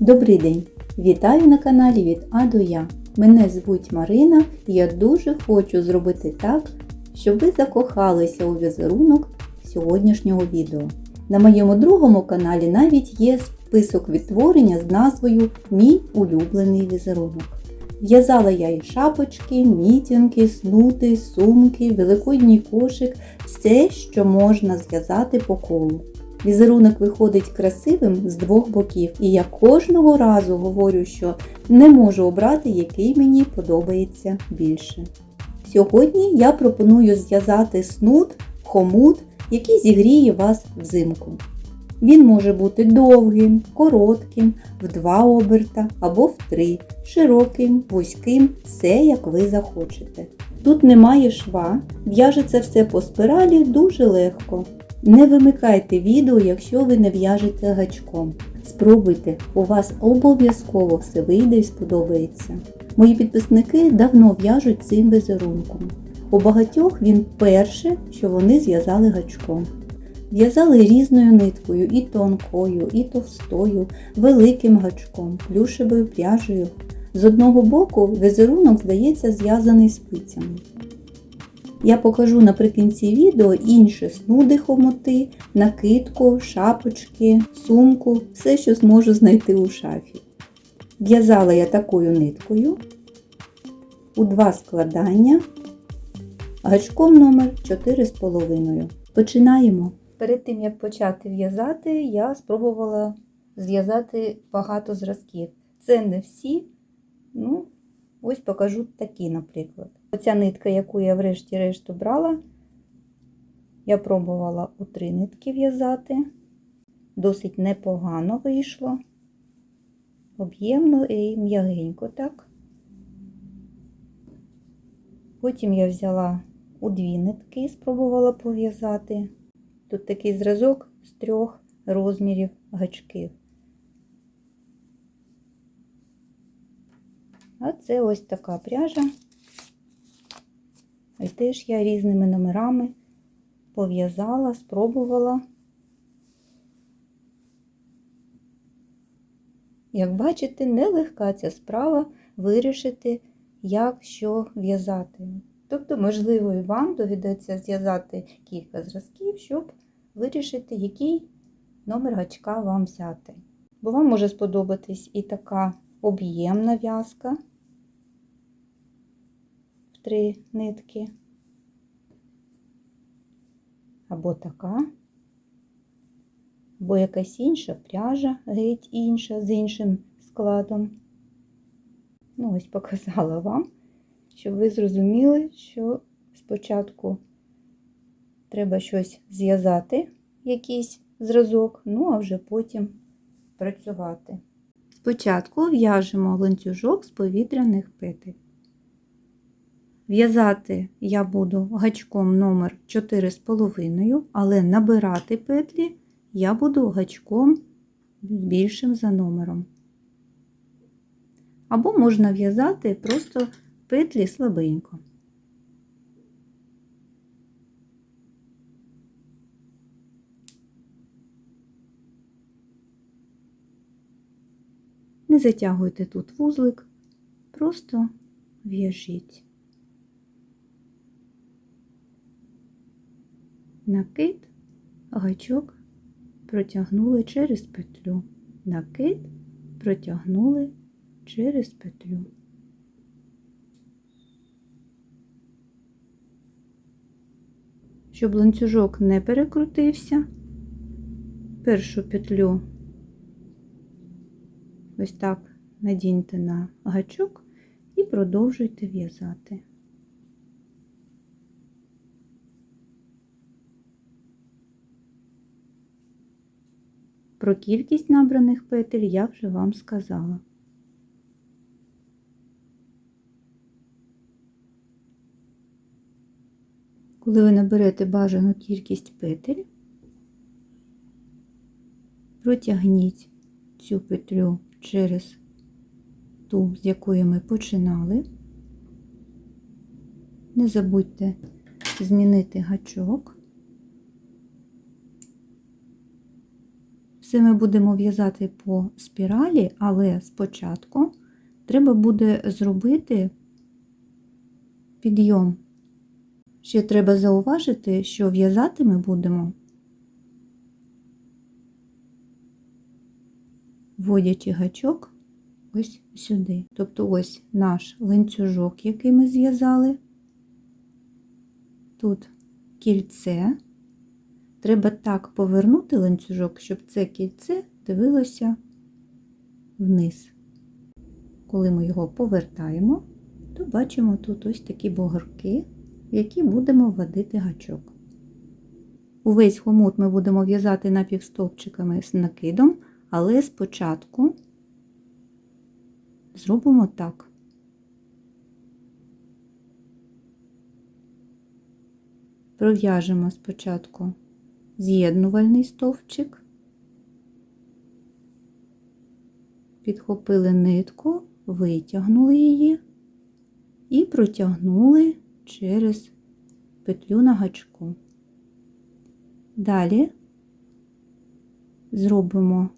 Добрий день! Вітаю на каналі від А до Я. Мене звуть Марина і я дуже хочу зробити так, щоб ви закохалися у візерунок сьогоднішнього відео. На моєму другому каналі навіть є список відтворення з назвою Мій улюблений візерунок. В'язала я і шапочки, мітінки, снути, сумки, великодній кошик, все, що можна зв'язати по колу. Візерунок виходить красивим з двох боків, і я кожного разу говорю, що не можу обрати, який мені подобається більше. Сьогодні я пропоную зв'язати снуд, хомут, який зігріє вас взимку. Він може бути довгим, коротким, в два оберта або в три, широким, вузьким, все як ви захочете. Тут немає шва, в'яжеться все по спиралі дуже легко. Не вимикайте відео, якщо ви не в'яжете гачком. Спробуйте, у вас обов'язково все вийде і сподобається. Мої підписники давно в'яжуть цим візерунком. У багатьох він перше, що вони зв'язали гачком. В'язали різною ниткою, і тонкою, і товстою, великим гачком, плюшевою пряжею. З одного боку візерунок здається зв'язаний спицями. Я покажу наприкінці відео інші снуди хомути, накидку, шапочки, сумку, все, що зможу знайти у шафі. В'язала я такою ниткою у два складання гачком номер 4,5. Починаємо. Перед тим як почати в'язати, я спробувала зв'язати багато зразків. Це не всі, ну, ось покажу такі, наприклад. Оця нитка, яку я врешті-решт брала, я пробувала у три нитки в'язати. Досить непогано вийшло. Об'ємно і м'ягенько так. Потім я взяла у дві нитки, спробувала пов'язати. Тут такий зразок з трьох розмірів гачків. А це ось така пряжа. І теж я різними номерами пов'язала, спробувала. Як бачите, нелегка ця справа вирішити, як що в'язати. Тобто, можливо, і вам доведеться зв'язати кілька зразків, щоб вирішити, який номер гачка вам взяти. Бо вам може сподобатись і така об'ємна в'язка три нитки, або така, або якась інша пряжа, геть інша, з іншим складом. Ну, ось показала вам, щоб ви зрозуміли, що спочатку треба щось зв'язати, якийсь зразок, ну а вже потім працювати. Спочатку в'яжемо ланцюжок з повітряних петель. В'язати я буду гачком номер 4,5, але набирати петлі я буду гачком більшим за номером. Або можна в'язати просто петлі слабенько. Не затягуйте тут вузлик, просто в'яжіть. Накид, гачок протягнули через петлю. Накид протягнули через петлю. Щоб ланцюжок не перекрутився, першу петлю ось так надіньте на гачок і продовжуйте в'язати. Про кількість набраних петель я вже вам сказала. Коли ви наберете бажану кількість петель, протягніть цю петлю через ту, з якої ми починали. Не забудьте змінити гачок. Це ми будемо в'язати по спіралі, але спочатку треба буде зробити підйом. Ще треба зауважити, що в'язати ми будемо, вводячи гачок ось сюди. Тобто ось наш ланцюжок, який ми зв'язали. Тут кільце. Треба так повернути ланцюжок, щоб це кільце дивилося вниз. Коли ми його повертаємо, то бачимо тут ось такі бугорки, в які будемо вводити гачок. Увесь хомут ми будемо в'язати напівстовпчиками з накидом, але спочатку зробимо так. Пров'яжемо спочатку з'єднувальний стовпчик, підхопили нитку, витягнули її і протягнули через петлю на гачку. Далі зробимо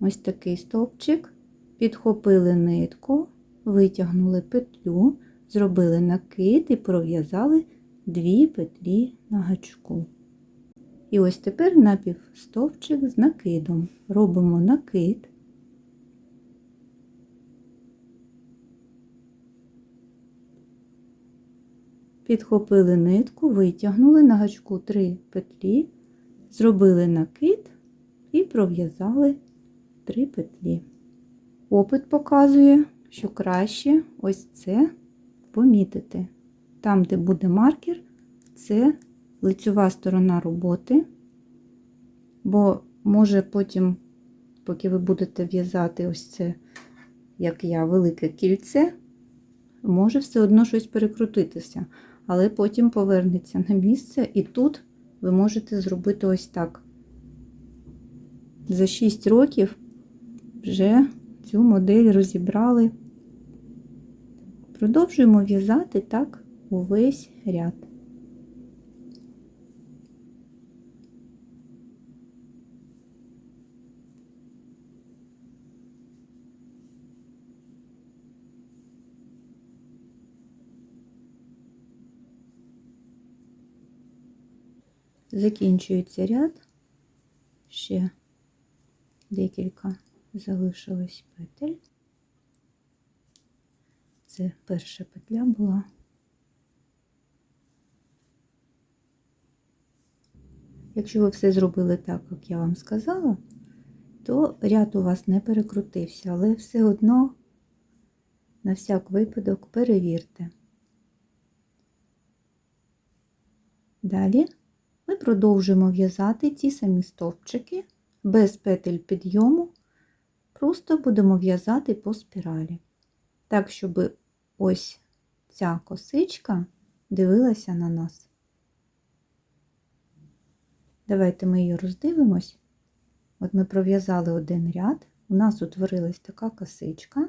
ось такий стовпчик, підхопили нитку, витягнули петлю, зробили накид і пров'язали дві петлі на гачку. І ось тепер напівстовпчик з накидом. Робимо накид. Підхопили нитку, витягнули на гачку три петлі, зробили накид і пров'язали три петлі. Опит показує, що краще ось це помітити. Там, де буде маркер, це лицьова сторона роботи, бо може потім, поки ви будете в'язати ось це, як я, велике кільце, може все одно щось перекрутитися, але потім повернеться на місце, і тут ви можете зробити ось так. За 6 років вже цю модель розібрали. Продовжуємо в'язати так увесь ряд. Закінчується ряд, ще декілька залишилось петель. Це перша петля була. Якщо ви все зробили так, як я вам сказала, то ряд у вас не перекрутився, але все одно на всяк випадок перевірте. Далі ми продовжуємо в'язати ті самі стовпчики без петель підйому, просто будемо в'язати по спіралі. Так, щоб ось ця косичка дивилася на нас. Давайте ми її роздивимось. От ми пров'язали один ряд, у нас утворилась така косичка,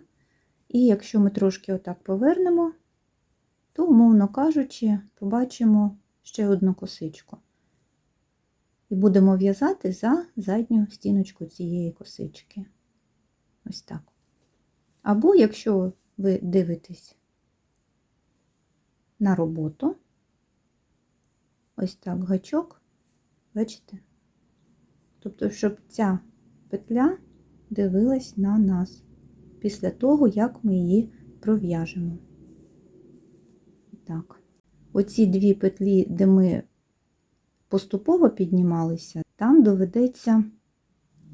і якщо ми трошки отак повернемо, то, умовно кажучи, побачимо ще одну косичку. І будемо в'язати за задню стіночку цієї косички. Ось так. Або, якщо ви дивитесь на роботу, ось так гачок, бачите? Тобто, щоб ця петля дивилась на нас після того, як ми її пров'яжемо. Так, оці дві петлі, де ми поступово піднімалися, там доведеться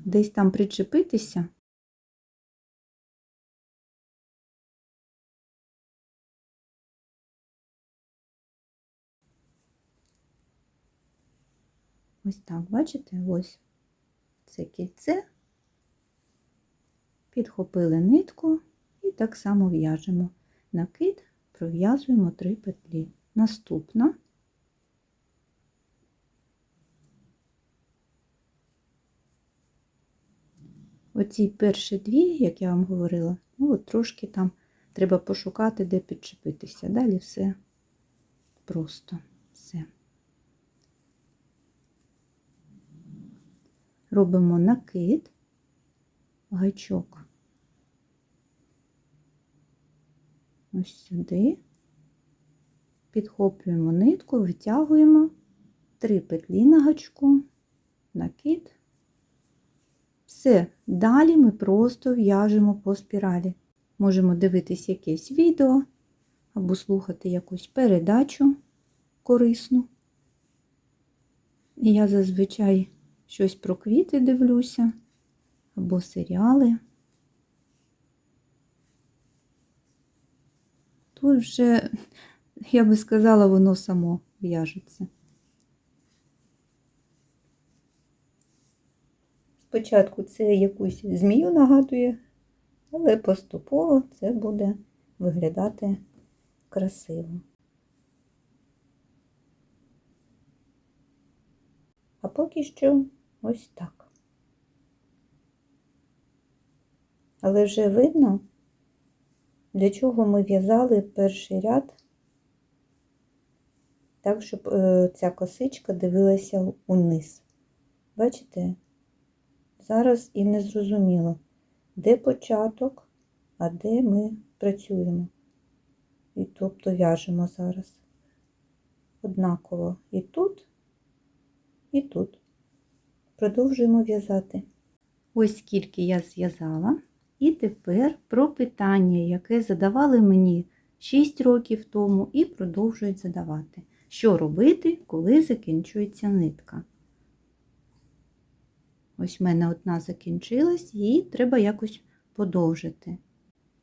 десь там причепитися. Ось так, бачите, ось це кільце, підхопили нитку і так само в'яжемо. Накид пров'язуємо три петлі. Наступна оці перші дві, як я вам говорила, ну от трошки там треба пошукати, де підчепитися. Далі все просто все. Робимо накид, гачок ось сюди, підхоплюємо нитку, витягуємо три петлі на гачку, накид. Все, далі ми просто в'яжемо по спіралі. Можемо дивитись якесь відео або слухати якусь передачу корисну. І я зазвичай щось про квіти дивлюся, або серіали. Тут вже, я би сказала, воно само в'яжеться. Спочатку це якусь змію нагадує, але поступово це буде виглядати красиво. А поки що ось так. Але вже видно, для чого ми в'язали перший ряд, так, щоб е, ця косичка дивилася униз. Бачите? Зараз і не зрозуміло, де початок, а де ми працюємо. І тобто в'яжемо зараз однаково і тут, і тут. Продовжуємо в'язати. Ось скільки я зв'язала. І тепер про питання, яке задавали мені 6 років тому і продовжують задавати. Що робити, коли закінчується нитка? Ось в мене одна закінчилась, її треба якось подовжити.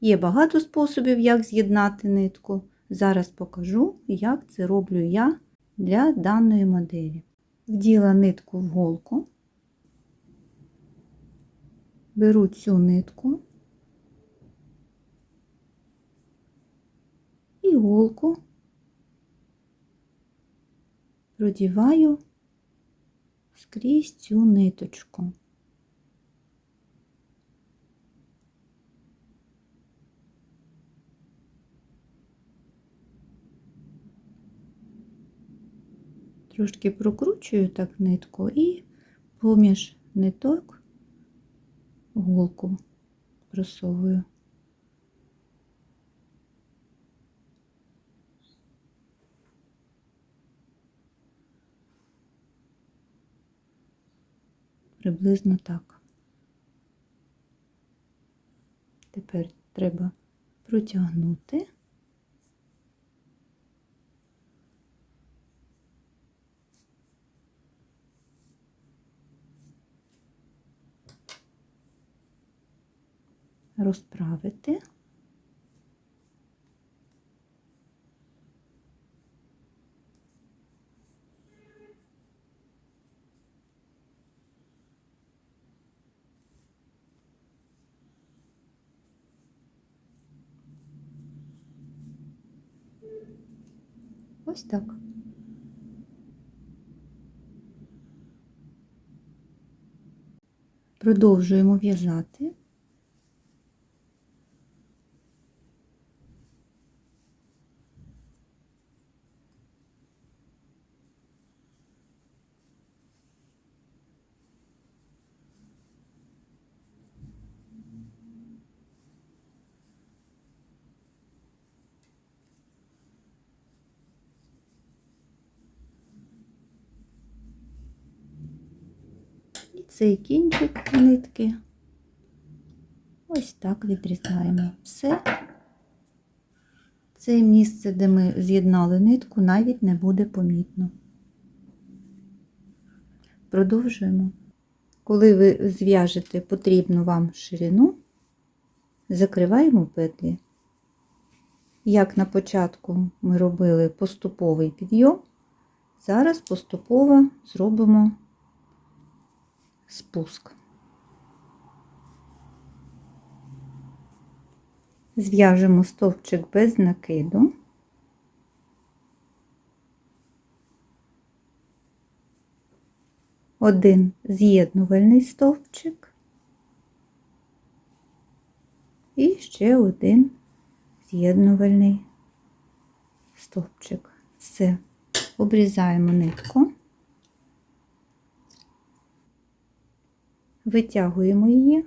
Є багато способів, як з'єднати нитку. Зараз покажу, як це роблю я для даної моделі. Вділа нитку в голку, беру цю нитку і голку продіваю скрізь цю ниточку. Трошки прокручую так нитку і поміж ниток голку просовую. Приблизно так. Тепер треба протягнути. Розправити. Ось так. Продовжуємо в'язати. Цей кінчик нитки ось так відрізаємо. Все. Це місце, де ми з'єднали нитку, навіть не буде помітно. Продовжуємо. Коли ви зв'яжете потрібну вам ширину, закриваємо петлі. Як на початку ми робили поступовий підйом, зараз поступово зробимо спуск. Зв'яжемо стовпчик без накиду. Один з'єднувальний стовпчик і ще один з'єднувальний стовпчик. Все, обрізаємо нитку. Витягуємо її.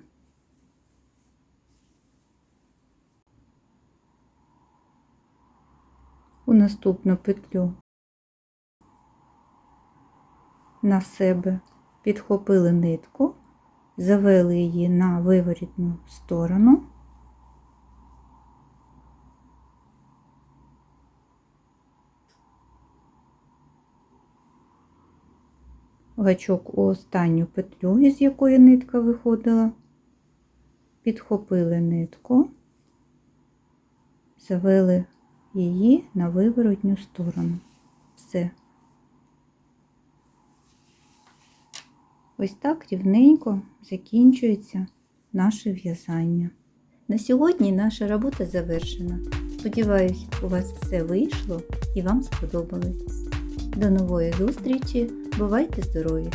У наступну петлю на себе підхопили нитку, завели її на виворітну сторону. Гачок у останню петлю, із якої нитка виходила, підхопили нитку, завели її на виворотню сторону. Все. Ось так рівненько закінчується наше в'язання. На сьогодні наша робота завершена. Сподіваюсь, у вас все вийшло і вам сподобалось. До нової зустрічі! Бувайте здорові!